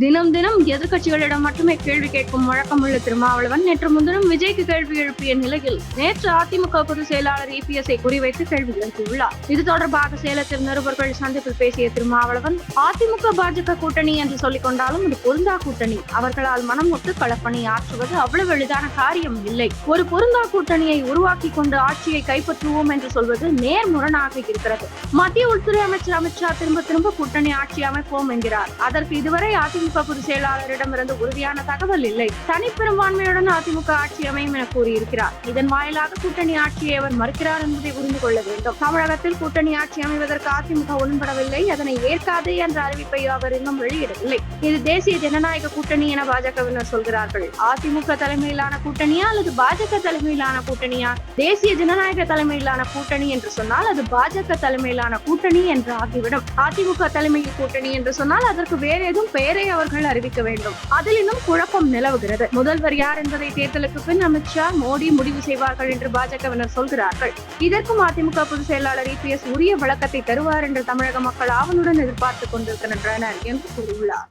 தினம் தினம் எதிர்க்கட்சிகளிடம் மட்டுமே கேள்வி கேட்கும் வழக்கமுள்ள திருமாவளவன் நேற்று முன்தினம் விஜய்க்கு கேள்வி எழுப்பிய நிலையில் நேற்று அதிமுக பொதுச் செயலாளர் இபிஎஸ்ஐ குறிவைத்து கேள்வி எழுப்பியுள்ளார். இது தொடர்பாக சேலத்தில் நிருபர்கள் சந்திப்பில் பேசிய திருமாவளவன் அதிமுக பாஜக கூட்டணி என்று சொல்லிக் கொண்டாலும் இது பொருந்தா கூட்டணி. அவர்களால் மனம் ஒட்டு களப்பணி ஆற்றுவது அவ்வளவு எளிதான காரியம் இல்லை. ஒரு பொருந்தா கூட்டணியை உருவாக்கி கொண்டு ஆட்சியை கைப்பற்றுவோம் என்று சொல்வது நேர்முரணாக இருக்கிறது. மத்திய உள்துறை அமைச்சர் அமித்ஷா திரும்ப திரும்ப கூட்டணி ஆட்சி அமைப்போம் என்கிறார். அதற்கு இதுவரை அதிமுக பொதுச் செயலாளரிடமிருந்து உறுதியான தகவல் இல்லை. தனிப்பெரும்பான்மையுடன் அதிமுக ஆட்சி அமையும் என கூறியிருக்கிறார். இதன் வாயிலாக கூட்டணி ஆட்சியை அவர் மறுக்கிறார் என்பதை புரிந்து கொள்ள வேண்டும். தமிழகத்தில் கூட்டணி ஆட்சி அமைவதற்கு அதிமுக உடன்படவில்லை. அதனை ஏற்காது என்ற அறிவிப்பை அவர் இன்னும் வெளியிடவில்லை. இது தேசிய ஜனநாயக கூட்டணி என பாஜகவினர் சொல்கிறார்கள். அதிமுக தலைமையிலான கூட்டணியா அல்லது பாஜக தலைமையிலான கூட்டணியா? தேசிய ஜனநாயக தலைமையிலான கூட்டணி என்று சொன்னால் அது பாஜக தலைமையிலான கூட்டணி என்று ஆகிவிடும். அதிமுக தலைமையில் கூட்டணி என்று சொன்னால் அதற்கு வேற எதுவும் பெயரே அவர்கள் அறிவிக்க வேண்டும். அதில் இன்னும் குழப்பம் நிலவுகிறது. முதல்வர் யார் என்பதை தேர்தலுக்கு பின் அமித்ஷா மோடி முடிவு செய்வார்கள் என்று பாஜகவினர் சொல்கிறார்கள். இதற்கும் அதிமுக பொதுச் செயலாளர் இபிஎஸ் உரிய விளக்கத்தை தருவார் என்று தமிழக மக்கள் ஆவலுடன் எதிர்பார்த்துக் கொண்டிருக்கின்றனர் என்று கூறியுள்ளார்.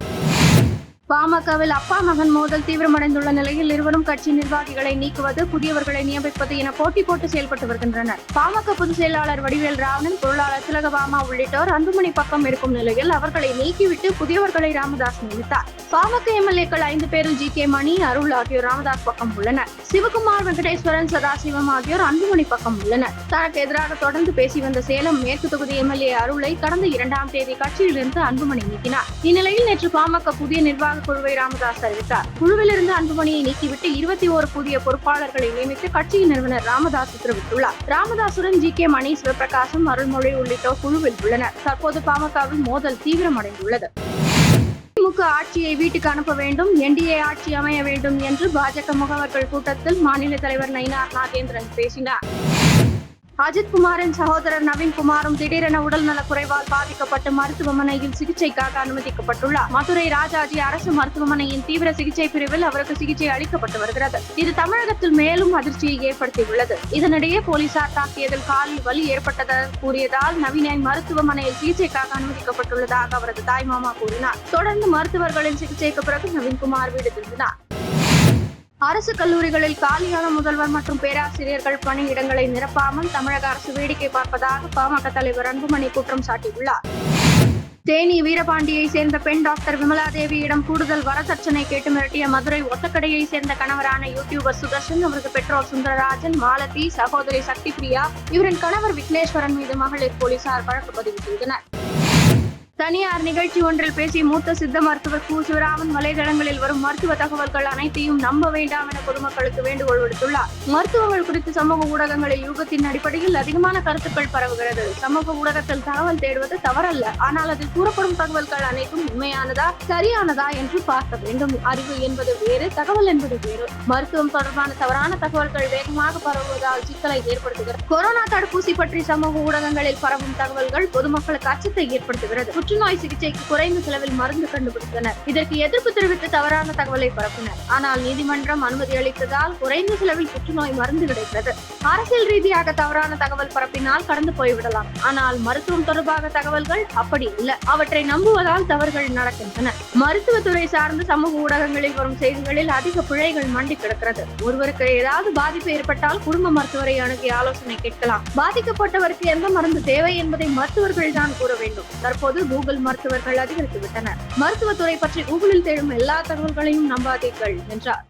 பாமகவில் அப்பா மகன் மோதல் தீவிரமடைந்துள்ள நிலையில் இருவரும் கட்சி நிர்வாகிகளை நீக்குவது புதியவர்களை நியமிப்பது என போட்டி போட்டு செயல்பட்டு வருகின்றனர். பாமக பொதுச் செயலாளர் வடிவேல் ராவணன் பொருளாளர் திலகபாமா உள்ளிட்டோர் அன்புமணி பக்கம் இருக்கும் நிலையில் அவர்களை நீக்கிவிட்டு புதியவர்களை ராமதாஸ் நியமித்தார். பாமக எம்எல்ஏக்கள் ஐந்து பேரில் ஜி கே மணி அருள் ஆகியோர் ராமதாஸ் பக்கம் உள்ளனர். சிவகுமார் வெங்கடேஸ்வரன் சதாசிவம் ஆகியோர் அன்புமணி பக்கம் உள்ளனர். தனக்கு எதிராக தொடர்ந்து பேசி வந்த சேலம் மேற்கு தொகுதி எம்எல்ஏ அருளை கடந்த இரண்டாம் தேதி கட்சியிலிருந்து அன்புமணி நீக்கினார். இந்நிலையில் நேற்று பாமக புதிய நிர்வாக குழுவை ராமதாஸ் அறிவித்தார். குழுவிலிருந்து அன்புமணியை நீக்கிவிட்டு இருபத்தி ஓரு புதிய பொறுப்பாளர்களை நியமித்து கட்சியின் நிறுவனர் ராமதாஸ் உத்தரவிட்டுள்ளார். ராமதாசுடன் ஜி கே மணி சிவபிரகாசம் அருள்மொழி உள்ளிட்டோர் குழுவில் உள்ளனர். தற்போது பாமகவில் மோதல் தீவிரமடைந்துள்ளது. திமுக ஆட்சியை வீட்டுக்கு அனுப்ப வேண்டும் என்டிஏ ஆட்சி அமைய வேண்டும் என்று பாஜக முகவர்கள் கூட்டத்தில் மாநில தலைவர் நயினார் நாகேந்திரன் பேசினார். அஜித் குமாரின் சகோதரர் நவீன் குமாரும் திடீரென உடல்நலக் குறைவால் பாதிக்கப்பட்டு மருத்துவமனையில் சிகிச்சைக்காக அனுமதிக்கப்பட்டுள்ளார். மதுரை ராஜாஜி அரசு மருத்துவமனையின் தீவிர சிகிச்சை பிரிவில் அவருக்கு சிகிச்சை அளிக்கப்பட்டு வருகிறது. இது தமிழகத்தில் மேலும் அதிர்ச்சியை ஏற்படுத்தியுள்ளது. இதனிடையே போலீசார் தாக்கியதில் காலில் வலி ஏற்பட்டதாக கூறியதால் நவீனை மருத்துவமனையில் சிகிச்சைக்காக அனுமதிக்கப்பட்டுள்ளதாக அவரது தாய்மாமா கூறினார். தொடர்ந்து மருத்துவர்களின் சிகிச்சைக்கு பிறகு நவீன்குமார் வீடு திரும்பினார். அரசு கல்லூரிகளில் காலியான முதல்வர் மற்றும் பேராசிரியர்கள் பணியிடங்களை நிரப்பாமல் தமிழக அரசு வேடிக்கை பார்ப்பதாக பாமக தலைவர் அன்புமணி குற்றம் சாட்டியுள்ளார். தேனி வீரபாண்டியை சேர்ந்த பெண் டாக்டர் விமலா தேவியிடம் கூடுதல் வரதட்சணை கேட்டு மிரட்டிய மதுரை ஒத்தக்கடையை சேர்ந்த கணவரான யூடியூபர் சுதர்ஷன் அவரது பெற்றோர் சுந்தரராஜன் மாலதி சகோதரி சக்தி பிரியா இவரின் கணவர் விக்னேஸ்வரன் மீது மகளிர் போலீசார் வழக்கு பதிவு செய்தனர். தனியார் நிகழ்ச்சி ஒன்றில் பேசிய மூத்த சித்த மருத்துவர் கு. சிவராமன் வலைதளங்களில் வரும் மருத்துவ தகவல்கள் அனைத்தையும் நம்ப வேண்டாம் என பொதுமக்களுக்கு வேண்டுகோள் விடுத்துள்ளார். மருத்துவங்கள் குறித்து சமூக ஊடகங்களில் யூகத்தின் அடிப்படையில் அதிகமான கருத்துக்கள் பரவுகிறது. சமூக ஊடகத்தில் தகவல் தேடுவது தவறல்ல. ஆனால் அதில் கூறப்படும் தகவல்கள் அனைத்தும் உண்மையானதா சரியானதா என்று பார்க்க வேண்டும். அறிவு என்பது வேறு தகவல் என்பது வேறு. மருத்துவம் தொடர்பான தவறான தகவல்கள் வேகமாக பரவுவதால் சிக்கலை ஏற்படுத்துகிறது. கொரோனா தடுப்பூசி பற்றி சமூக ஊடகங்களில் பரவும் தகவல்கள் பொதுமக்களுக்கு அச்சத்தை ஏற்படுத்துகிறது. புற்றுநோய் சிகிச்சைக்கு குறைந்த செலவில் மருந்து கண்டுபிடித்தனர். இதற்கு எதிர்ப்பு தெரிவித்து தவறான தகவலை பரப்பினர். ஆனால் நீதிமன்றம் அனுமதி அளித்ததால் குறைந்த செலவில் புற்றுநோய் மருந்து கிடைக்கிறது அரசியல் ரீதியாக தவறான தகவல் பரப்பினால் கடந்து போய்விடலாம். ஆனால் மருத்துவம் தொடர்பாக தகவல்கள் அப்படி இல்லை. அவற்றை நம்புவதால் தவறுகள் நடக்கின்றன. மருத்துவத்துறை சார்ந்த சமூக ஊடகங்களில் வரும் செய்திகளில் அதிக பிழைகள் மண்டி கிடக்கிறது. ஒருவருக்கு ஏதாவது பாதிப்பு ஏற்பட்டால் குடும்ப மருத்துவரை அணுகி ஆலோசனை கேட்கலாம். பாதிக்கப்பட்டவருக்கு எந்த மருந்து தேவை என்பதை மருத்துவர்கள் தான் கூற வேண்டும். தற்போது கூகுள் மருத்துவர்கள் அதிகரித்துவிட்டனர். மருத்துவத்துறை பற்றி கூகுளில் தேடும் எல்லா தகவல்களையும் நம்பாதீர்கள் என்றார்.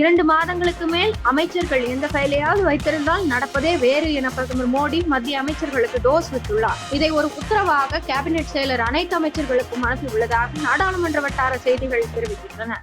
இரண்டு மாதங்களுக்கு மேல் அமைச்சர்கள் எந்த ஃபைலையாவது வைத்திருந்தால் நடப்பதே வேறு என பிரதமர் மோடி மத்திய அமைச்சர்களுக்கு டோஸ் விட்டுள்ளார். இதை ஒரு உத்தரவாக கேபினெட் செயலர் அனைத்து அமைச்சர்களுக்கும் அனுப்பியுள்ளதாக நாடாளுமன்ற வட்டார செய்திகள் தெரிவிக்கின்றன.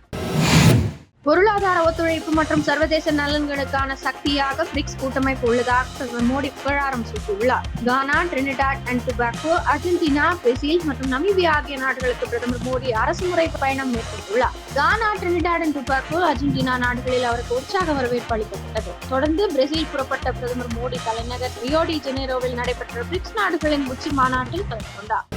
பொருளாதார ஒத்துழைப்பு மற்றும் சர்வதேச நலன்களுக்கான சக்தியாக பிரிக்ஸ் கூட்டமைப்பு உள்ளதாக பிரதமர் மோடி புகழாரம் சூட்டியுள்ளார். Ghana Trinidad and Tobago Argentina Brazil மற்றும் நமீபியா ஆகிய நாடுகளுக்கு பிரதமர் மோடி அரசுமுறை பயணம் மேற்கொண்டுள்ளார். Ghana Trinidad and Tobago Argentina நாடுகளில் அவருக்கு உற்சாக வரவேற்பு அளிக்கப்பட்டது. தொடர்ந்து பிரேசில் புறப்பட்ட பிரதமர் மோடி தலைநகர் ரியோடி ஜெனேரோவில் நடைபெற்ற பிரிக்ஸ் நாடுகளின் உச்சி மாநாட்டில் கலந்து கொண்டார்.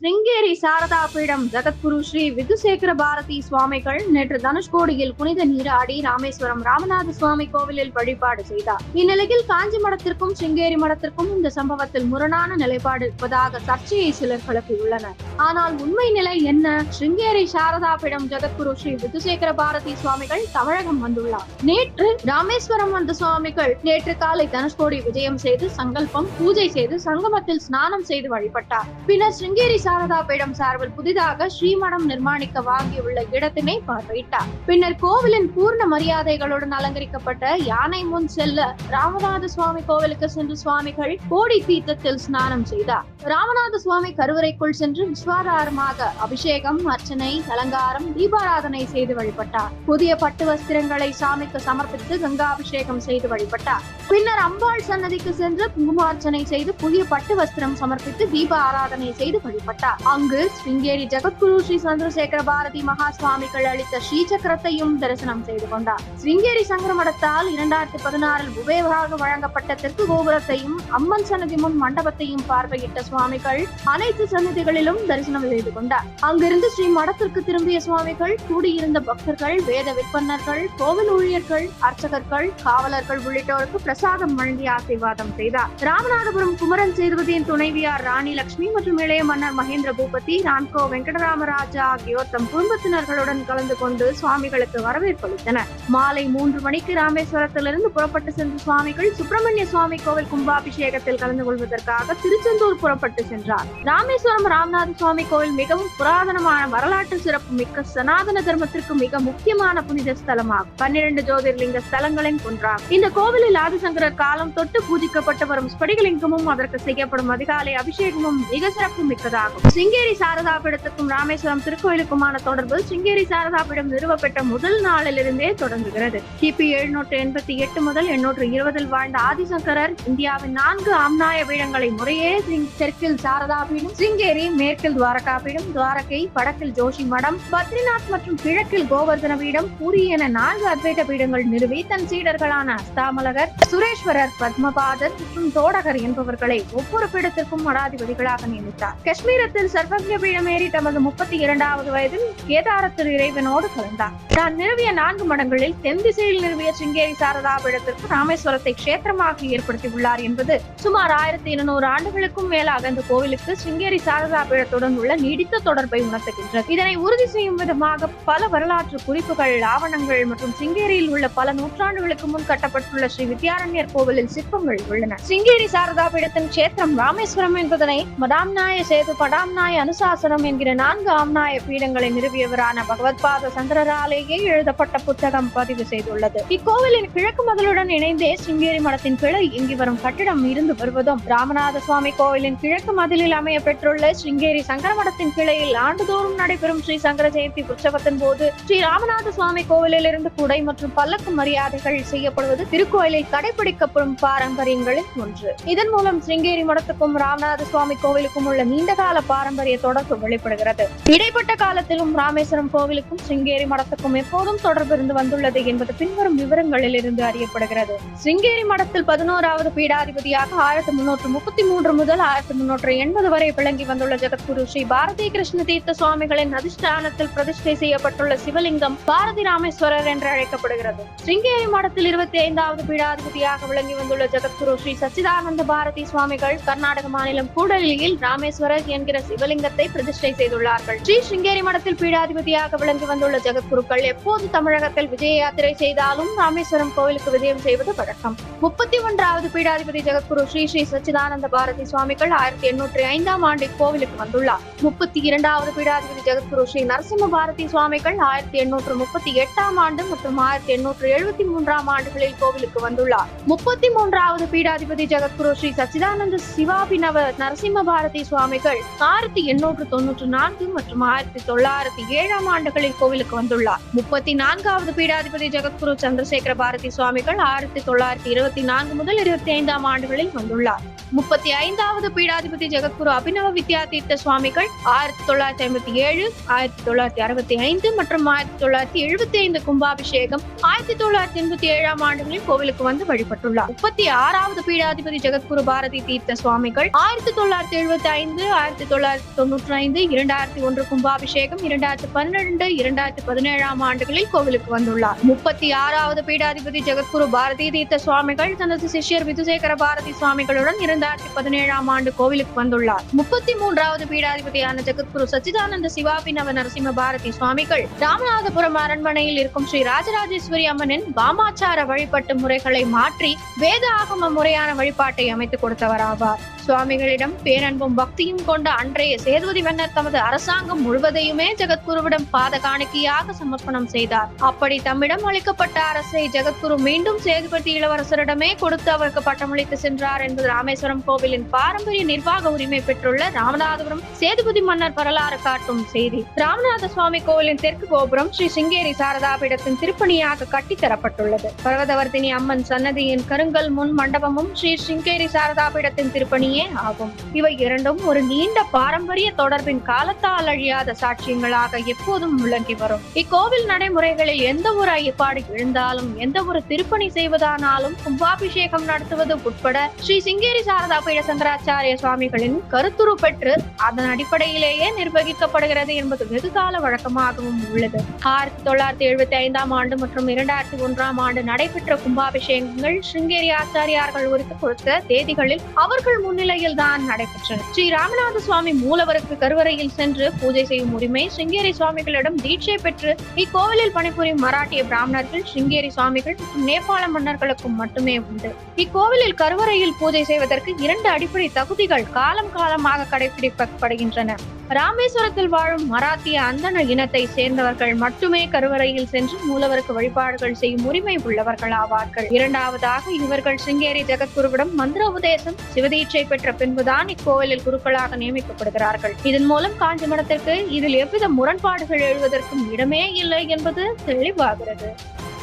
சிருங்கேரி சாரதா பீடம் ஜகத்குரு ஸ்ரீ விதுசேகர பாரதி சுவாமிகள் நேற்று தனுஷ்கோடியில் புனித நீராடி ராமேஸ்வரம் ராமநாத சுவாமி கோவிலில் வழிபாடு செய்தார். இந்நிலையில் காஞ்சி மடத்திற்கும் சிங்கேரி மடத்திற்கும் இந்த சம்பவத்தில் முரணான நிலைப்பாடு இருப்பதாக சர்ச்சையை சிலர் கிளப்பியுள்ளனர். ஆனால் உண்மை நிலை என்ன? சிருங்கேரி சாரதா பீடம் ஜகத்குரு ஸ்ரீ விதுசேகர பாரதி சுவாமிகள் தமிழகம் வந்துள்ளார். நேற்று ராமேஸ்வரம் வந்த சுவாமிகள் நேற்று காலை தனுஷ்கோடி விஜயம் செய்து சங்கல்பம் பூஜை செய்து சங்கமத்தில் ஸ்நானம் செய்து வழிபட்டார். பின்னர் சிருங்கேரி சாரதா பீடம் சார்பில் புதிதாக ஸ்ரீமடம் நிர்மாணிக்க வாங்கியுள்ள இடத்தினை பார்வையிட்டார். பின்னர் கோவிலின் பூர்ண மரியாதைகளுடன் அலங்கரிக்கப்பட்ட யானை முன் செல்ல ராமநாத சுவாமி கோவிலுக்கு சென்று சுவாமிகள் கோடி தீர்த்தத்தில் ஸ்நானம் செய்தார். ராமநாத சுவாமி கருவறைக்குள் சென்று விஸ்வாதாரமாக அபிஷேகம் அர்ச்சனை அலங்காரம் தீபாராதனை செய்து வழிபட்டார். புதிய பட்டு வஸ்திரங்களை சாமிக்கு சமர்ப்பித்து கங்காபிஷேகம் செய்து வழிபட்டார். பின்னர் அம்பாள் சன்னதிக்கு சென்று குங்குமார்ச்சனை செய்து புதிய பட்டு வஸ்திரம் சமர்ப்பித்து தீப ஆராதனை செய்து வழிபட்டார். அங்கு ஸ்ருங்கேரி ஜெகத்குரு ஸ்ரீ சந்திரசேகர பாரதி மகா சுவாமிகள் அளித்த ஸ்ரீசக்கரத்தையும் தரிசனம் செய்து கொண்டார். ஸ்ருங்கேரி சங்கரமடத்தால் இரண்டாயிரத்தி பதினாறில் உபயோகாக வழங்கப்பட்ட தெற்கு கோபுரத்தையும் அம்மன் சன்னதி முன் மண்டபத்தையும் பார்வையிட்ட சுவாமிகள் அனைத்து சன்னதிகளிலும் தரிசனம் செய்து கொண்டார். அங்கிருந்து ஸ்ரீ மடத்திற்கு திரும்பிய சுவாமிகள் கூடியிருந்த பக்தர்கள் வேத விற்பனர்கள் கோவில் ஊழியர்கள் அர்ச்சகர்கள் காவலர்கள் உள்ளிட்டோருக்கு பிரசாதம் வழங்கி ஆசீர்வாதம் செய்தார். ராமநாதபுரம் குமரன் சேதுபதியின் துணைவியார் ராணி லட்சுமி மற்றும் இளைய மன்னர் மகேந்திர பூபதி ராம்கோ வெங்கடராமராஜா ஆகியோர் தம் குடும்பத்தினர்களுடன் கலந்து கொண்டு சுவாமிகளுக்கு வரவேற்பு அளித்தனர். மாலை மூன்று மணிக்கு ராமேஸ்வரத்திலிருந்து புறப்பட்டு சென்ற சுவாமிகள் சுப்பிரமணிய சுவாமி கோவில் கும்பாபிஷேகத்தில் கலந்து கொள்வதற்காக திருச்செந்தூர் புறப்பட்டு சென்றார். ராமேஸ்வரம் ராமநாத சுவாமி கோவில் மிகவும் புராதனமான வரலாற்று சிறப்பு மிக்க சனாதன தர்மத்திற்கு மிக முக்கியமான புனித ஸ்தலமாகும். பன்னிரண்டு ஜோதிர்லிங்க ஸ்தலங்களின் ஒன்றாகும். இந்த கோவிலில் ஆதிசங்கரர் காலம் தொட்டு பூஜிக்கப்பட்டு வரும் ஸ்படிகலிங்கமும் அதற்கு செய்யப்படும் அதிகாலை அபிஷேகமும் மிக சிறப்பு மிக்கதாகும். சிங்கேரி சாரதா பீடத்துக்கும் ராமேஸ்வரம் திருக்கோயிலுக்குமான தொடர்பு சிங்கேரி சாரதா பீடம் நிறுவப்பட்ட முதல் நாளிலிருந்தே தொடங்குகிறது. கிபி எழுநூற்று எண்பத்தி எட்டு முதல் எண்ணூற்று இருபதில் வாழ்ந்த ஆதிசங்கரர் இந்தியாவின் நான்கு ஆம்நாய பீடங்களை முறையே தெற்கில் சாரதா பீடம் சிங்கேரி மேற்கில் துவாரகா பீடம் துவாரகை வடக்கில் ஜோஷி மடம் பத்ரிநாத் மற்றும் கிழக்கில் கோவர்தன பீடம் பூரி என நான்கு அத்வைத பீடங்கள் நிறுவி தன் சீடர்களான அஸ்தாமலகர் சுரேஸ்வரர் பத்மபாதர் மற்றும் தோடகர் என்பவர்களை ஒவ்வொரு பீடத்திற்கும் மடாதிபதிகளாக நியமித்தார். காஷ்மீர சர்வஜ பீடம் ஏறி தமது முப்பத்தி இரண்டாவது வயதில் கேதாரத்தில் இறைவனோடு கலந்தார். தான் நிறுவிய நான்கு மடங்களில் தென் திசையில் நிறுவிய சிங்கேரி சாரதா பீடத்திற்கு ராமேஸ்வரத்தை கஷேத்திரமாக ஏற்படுத்தியுள்ளார் என்பது சுமார் ஆயிரத்தி இருநூறு ஆண்டுகளுக்கும் மேலாக அந்த கோவிலுக்கு சிங்கேரி சாரதா பீடத்துடன் உள்ள நீடித்த தொடர்பை உணர்த்துகின்றது. இதனை உறுதி செய்யும் விதமாக பல வரலாற்று குறிப்புகள் ஆவணங்கள் மற்றும் சிங்கேரியில் உள்ள பல நூற்றாண்டுகளுக்கு முன் கட்டப்பட்டுள்ள ஸ்ரீ வித்யாரண்யர் கோவிலில் சிற்பங்கள் உள்ளன. சிங்கேரி சாரதா பீடத்தின் கஷேத்திரம் ராமேஸ்வரம் என்பதனை மதாம்நாய சேது படாம்நாய அனுசாசனம் என்கிற நான்கு ஆம்நாய பீடங்களை நிறுவியவரான பகவத்பாத சங்கராலேயே எழுதப்பட்ட புத்தகம் பதிவு செய்துள்ளது. இக்கோவிலின் கிழக்கு மதலுடன் இணைந்தே சிங்கேரி மடத்தின் கிளை இங்கு வரும் கட்டிடம் இருந்து வருவதும் ராமநாத சுவாமி கோவிலின் கிழக்கு மதிலில் அமைய பெற்றுள்ள சிங்கேரி சங்கர மடத்தின் கிளையில் ஆண்டுதோறும் நடைபெறும் ஸ்ரீ சங்கர ஜெயந்தி உற்சவத்தின் போது ஸ்ரீ ராமநாத சுவாமி கோவிலில் இருந்து குடை மற்றும் பல்லக்கு மரியாதைகள் செய்யப்படுவது திருக்கோயிலில் கடைபிடிக்கப்படும் பாரம்பரியங்களில் ஒன்று. இதன் மூலம் சிங்கேரி மடத்துக்கும் ராமநாத சுவாமி கோவிலுக்கும் உள்ள நீண்டகால பாரம்பரிய தொடர்பு வெளிப்படுகிறது. இடைப்பட்ட காலத்திலும் ராமேஸ்வரம் கோவிலுக்கும் சிங்கேரி மடத்துக்கும் எப்போதும் தொடர்பு இருந்து வந்துள்ளது என்பது பின்வரும் விவரங்களில் இருந்து அறியப்படுகிறது. சிங்கேரி மடத்தில் பதினோராவது பீடாதிபதியாக ஆயிரத்தி முன்னூற்று முப்பத்தி மூன்று முதல் ஆயிரத்தி முன்னூற்று எண்பது வரை விளங்கி வந்துள்ள ஜெகத்குரு ஸ்ரீ பாரதி கிருஷ்ண தீர்த்த சுவாமிகளின் அதிஷ்டானத்தில் பிரதிஷ்டை செய்யப்பட்டுள்ள சிவலிங்கம் பாரதி ராமேஸ்வரர் என்று அழைக்கப்படுகிறது. சிங்கேரி மடத்தில் இருபத்தி ஐந்தாவது பீடாதிபதியாக விளங்கி வந்துள்ள ஜெகத்குரு ஸ்ரீ சச்சிதானந்த பாரதி சுவாமிகள் கர்நாடக மாநிலம் கூடலியில் ராமேஸ்வரர் என்கிற சிவலிங்கத்தை பிரதிஷ்டை செய்துள்ளார்கள். ஸ்ரீ சிங்கேரி மடத்தில் பீடாதிபதியாக விளங்கி வந்துள்ள ஜெகத்குருக்கள் எப்போது தமிழகத்தில் விஜய யாத்திரை செய்தாலும் ராமேஸ்வரம் கோவிலுக்கு விஜயம் செய்வது வழக்கம். முப்பத்தி ஒன்றாவது பீடாதிபதி ஜெகத்குரு ஸ்ரீ ஸ்ரீ சச்சிதானந்த பாரதி சுவாமிகள் ஆயிரத்தி எண்ணூற்றி ஐந்தாம் ஆண்டு கோவிலுக்கு வந்துள்ளார். முப்பத்தி இரண்டாவது பீடாதிபதி ஜெகத்குரு ஸ்ரீ நரசிம்ம பாரதி சுவாமிகள் ஆயிரத்தி எண்ணூற்று முப்பத்தி எட்டாம் ஆண்டு மற்றும் ஆயிரத்தி எண்ணூற்று எழுபத்தி மூன்றாம் ஆண்டுகளில் கோவிலுக்கு வந்துள்ளார். முப்பத்தி மூன்றாவது பீடாதிபதி ஜெகத்குரு ஸ்ரீ சச்சிதானந்த சிவாபினவ நரசிம்ம பாரதி சுவாமிகள் ஆயிரத்தி எண்ணூற்று தொன்னூற்று நான்கு மற்றும் ஆயிரத்தி தொள்ளாயிரத்தி ஏழாம் ஆண்டுகளில் கோவிலுக்கு வந்துள்ளார். முப்பத்தி நான்காவது பீடாதிபதி ஜெகத்குரு சந்திரசேகர பாரதி சுவாமிகள் ஆயிரத்தி தொள்ளாயிரத்தி இருபத்தி நான்கு முதல் இருபத்தி ஐந்தாம் ஆண்டுகளில் வந்துள்ளார். முப்பத்தி ஐந்தாவது பீடாதிபதி ஜெகத்குரு அபிநவ வித்யா தீர்த்த சுவாமிகள் ஆயிரத்தி தொள்ளாயிரத்தி ஐம்பத்தி ஏழு ஆயிரத்தி தொள்ளாயிரத்தி அறுபத்தி ஐந்து மற்றும் ஆயிரத்தி தொள்ளாயிரத்தி எழுபத்தி ஐந்து கும்பாபிஷேகம் ஆயிரத்தி தொள்ளாயிரத்தி எண்பத்தி ஏழாம் ஆண்டுகளில் கோவிலுக்கு வந்து வழிபட்டுள்ளார். முப்பத்தி ஆறாவது பீடாதிபதி ஜெகத்குரு பாரதி தீர்த்த சுவாமிகள் ஆயிரத்தி தொள்ளாயிரத்தி எழுபத்தி ஐந்து ஆயிரத்தி தொள்ளாயிரத்தி தொண்ணூற்றி ஐந்து இரண்டாயிரத்தி ஒன்று கும்பாபிஷேகம் இரண்டாயிரத்தி பன்னிரண்டு இரண்டாயிரத்தி பதினேழாம் ஆண்டுகளில் கோவிலுக்கு வந்துள்ளார். முப்பத்தி ஆறாவது பீடாதிபதி ஜெகத்குரு பாரதி தீர்த்த சுவாமிகள் தனது சிஷ்யர் விதுசேகர பாரதி சுவாமிகளுடன் இரண்டாயிரத்தி பதினேழாம் ஆண்டு கோவிலுக்கு வந்துள்ளார். முப்பத்தி மூன்றாவது பீடாதிபதியான ஜெகத்குரு சச்சிதானந்த சிவாபிநவ நரசிம்ம பாரதி சுவாமிகள் ராமநாதபுரம் அரண்மனையில் இருக்கும் ஸ்ரீ ராஜராஜேஸ்வரி அம்மனின் வாமாச்சார வழிபட்டு முறைகளை மாற்றி வேத ஆகம முறையான வழிபாட்டை அமைத்துக் கொடுத்தவர் ஆவார் சுவாமிகளிடம் பேரன்பும் பக்தியும் கொண்ட அன்றைய சேதுபதி மன்னர் தமது அரசாங்கம் முழுவதையுமே ஜெகத்குருவிடம் பாத காணிக்கையாக சமர்ப்பணம் செய்தார். அப்படி தம்மிடம் அளிக்கப்பட்ட அரசை ஜெகத்குரு மீண்டும் சேதுபதி இளவரசரிடமே கொடுத்து அவருக்கு பட்டமளித்து சென்றார் என்பது ராமேஸ்வரம் கோவிலின் பாரம்பரிய நிர்வாக உரிமை பெற்றுள்ள ராமநாதபுரம் சேதுபதி மன்னர் வரலாறு காட்டும் செய்தி. ராமநாத சுவாமி கோவிலின் தெற்கு கோபுரம் ஸ்ரீ சிங்கேரி சாரதாபீடத்தின் திருப்பணியாக கட்டித்தரப்பட்டுள்ளது. பர்வதவர்த்தினி அம்மன் சன்னதியின் கருங்கல் முன் மண்டபமும் ஸ்ரீ சிங்கேரி சாரதாபீடத்தின் திருப்பணியே ஆகும். இவை இரண்டும் ஒரு நீண்ட பாரம்பரிய தொடர்பின் காலத்தால் அழியாத சாட்சியங்களாக எப்போதும் விளங்கி வரும். இக்கோவில் நடைமுறைகளில் எந்த ஒரு ஐயப்பாடு எழுந்தாலும் எந்த ஒரு திருப்பணி செய்வதானாலும் கும்பாபிஷேகம் நடத்துவது உட்பட ஸ்ரீ சிங்கேரி சாரதா பீட சங்கராச்சாரிய சுவாமிகளின் கருத்துரு பெற்று அதன் அடிப்படையிலேயே நிர்வகிக்கப்படுகிறது என்பது வெகுகால வழக்கமாகவும் உள்ளது. ஆயிரத்தி தொள்ளாயிரத்தி எழுபத்தி ஐந்தாம் ஆண்டு மற்றும் இரண்டாயிரத்தி ஒன்றாம் ஆண்டு நடைபெற்ற கும்பாபிஷேகங்கள் சிங்கேரி ஆச்சாரியார்கள் குறித்து கொடுத்த தேதிகளில் அவர்கள் முன்னிலையில் தான் நடைபெற்றன. ஸ்ரீ ராமநாத சுவாமி மூலவருக்கு கருவறையில் சென்று பூஜை செய்யும் உரிமை சிங்கேரி சுவாமிகளிடம் தீட்சை பெற்று இக்கோவிலில் பணிபுரியும் மராட்டிய பிராமணர்கள் சிங்கேரி சுவாமிகள் மற்றும் நேபாள மன்னர்களுக்கும் மட்டுமே உண்டு. இக்கோவிலில் கருவறையில் பூஜை செய்வதற்கு இரண்டு அடிப்படை தகுதிகள் காலம் காலமாக கடைபிடிக்கப்படுகின்றன. ராமேஸ்வரத்தில் வாழும் மராத்திய அந்தன இனத்தை சேர்ந்தவர்கள் மட்டுமே கருவறையில் சென்று மூலவருக்கு வழிபாடுகள் செய்யும் உரிமை உள்ளவர்கள் ஆவார்கள் இரண்டாவதாக இவர்கள் சிங்கேரி ஜெகத்குருவிடம் மந்திர உபதேசம் சிவதீட்சை பெற்ற பின்புதான் இக்கோவிலில் குருக்களாக நியமிக்கப்படுகிறார்கள். இதன் மூலம் காஞ்சி மடத்திற்கு இதில் எவ்வித முரண்பாடுகள் எழுவதற்கும் இடமே இல்லை என்பது தெளிவாகிறது.